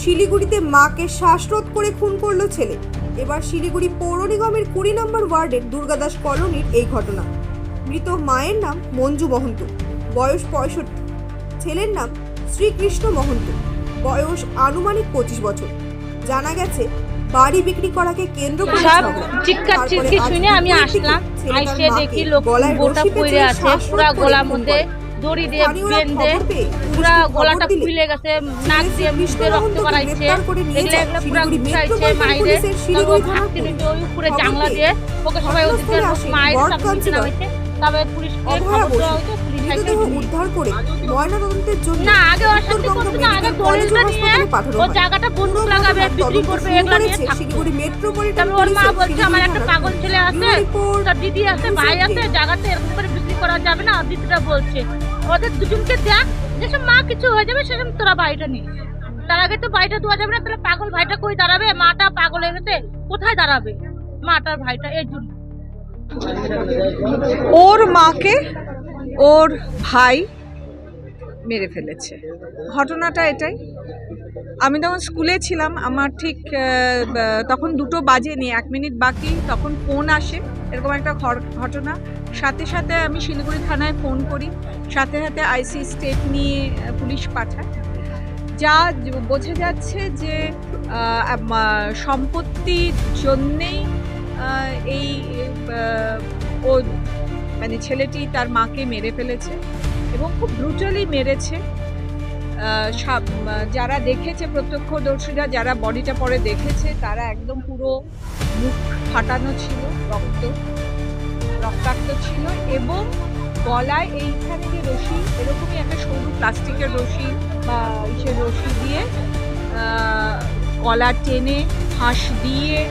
শিলিগুড়িতে মাকে শ্বাসরোধ করে খুন করল ছেলে। এবার শিলিগুড়ি পৌর নিগমের কুড়ি নম্বর ওয়ার্ডের দুর্গাদাস কলোনির এই ঘটনা। মৃত মায়ের নাম মঞ্জু মহন্ত বয়স পঁয়ষট্টি। ছেলের নাম শ্রীকৃষ্ণ মহন্ত বয়স আনুমানিক পঁচিশ বছর। জানা গেছে বাড়ি বিক্রি করাকে কেন্দ্র করে সব চিৎকার চিৎকি শুনে আমি আসলাম আইসে দেখি লোক গোটা পড়ে আছে পুরা গলার মধ্যে করে। দড়ি দিয়ে বেঁধে পুরো গলাটা ফুলে গেছে নাক দিয়ে মিষ্টি রক্ত বাড়াইছে। এগুলো এগুলো পুরো গুছাইছে মাইরে ভাবতে পুলিশ। নিতে ওই উপরে জানলা দিয়ে ওকে সবাই ওদিকে মায়ের সাথে নিচে কাউন্সিলর পুলিশকে খবর দেওয়া হয়েছে মৃতদেহ উদ্ধার করে ময়নাতদন্তের জন্য না আগে উত্তরবঙ্গ করতো না আগে মেডিকেল কলেজ ও হাসপাতালে পাঠানো হয়। জায়গাটা বন্ধুক লাগাবে বিক্রি করবে এগুলো নিয়ে শিলিগুড়ি মেট্রোপলিটন ওর মা বলছে আমার একটা পাগল ছেলে আছে তার দিদি আছে ভাই আছে জায়গাতে এরকম করে বিক্রি করা যাবে না বলছে ওদের দুজনকে দেখ যেসব মা কিছু হয়ে যাবে সেসব তোরা বাড়িটা তার আগে তো বাড়িটা দেওয়া যাবে না তাহলে পাগল ভাইটা কই দাঁড়াবে? মাটা পাগল হয়ে গেছে কোথায় দাঁড়াবে? মাটার ভাইটা এর জন্য। ওর মাকে ওর ভাই মেরে ফেলেছে। ঘটনাটা এটাই। আমি তখন স্কুলে ছিলাম, আমার ঠিক তখন দুটো বাজে বাজেনি এক মিনিট বাকি, তখন ফোন আসে, এরকম একটা ঘটনা। সাথে সাথে আমি শিলিগুড়ি থানায় ফোন করি, সাথে সাথে আইসি স্টেট নিয়ে পুলিশ পাঠায়। যা বোঝা যাচ্ছে যে সম্পত্তির জন্যেই এই ও মানে ছেলেটি তার মাকে মেরে ফেলেছে এবং খুব ব্রুটালি মেরেছে। সাব- যারা দেখেছে প্রত্যক্ষদর্শীরা, যারা বডিটা পরে দেখেছে, তারা একদম পুরো মুখ ফাটানো ছিল, রক্ত, রক্তাক্ত ছিল এবং গলায় এইখানে যে রশি, এরকমই একটা সরু প্লাস্টিকের রশি বা ইসের রশি দিয়ে গলা টেনে, হাঁস দিয়ে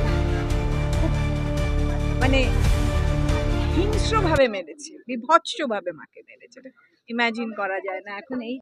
মানে হিংস্রভাবে মেরেছে বিভৎসভাবে মাকে মেরেছে। ইমাজিন করা যায় না। এখন এই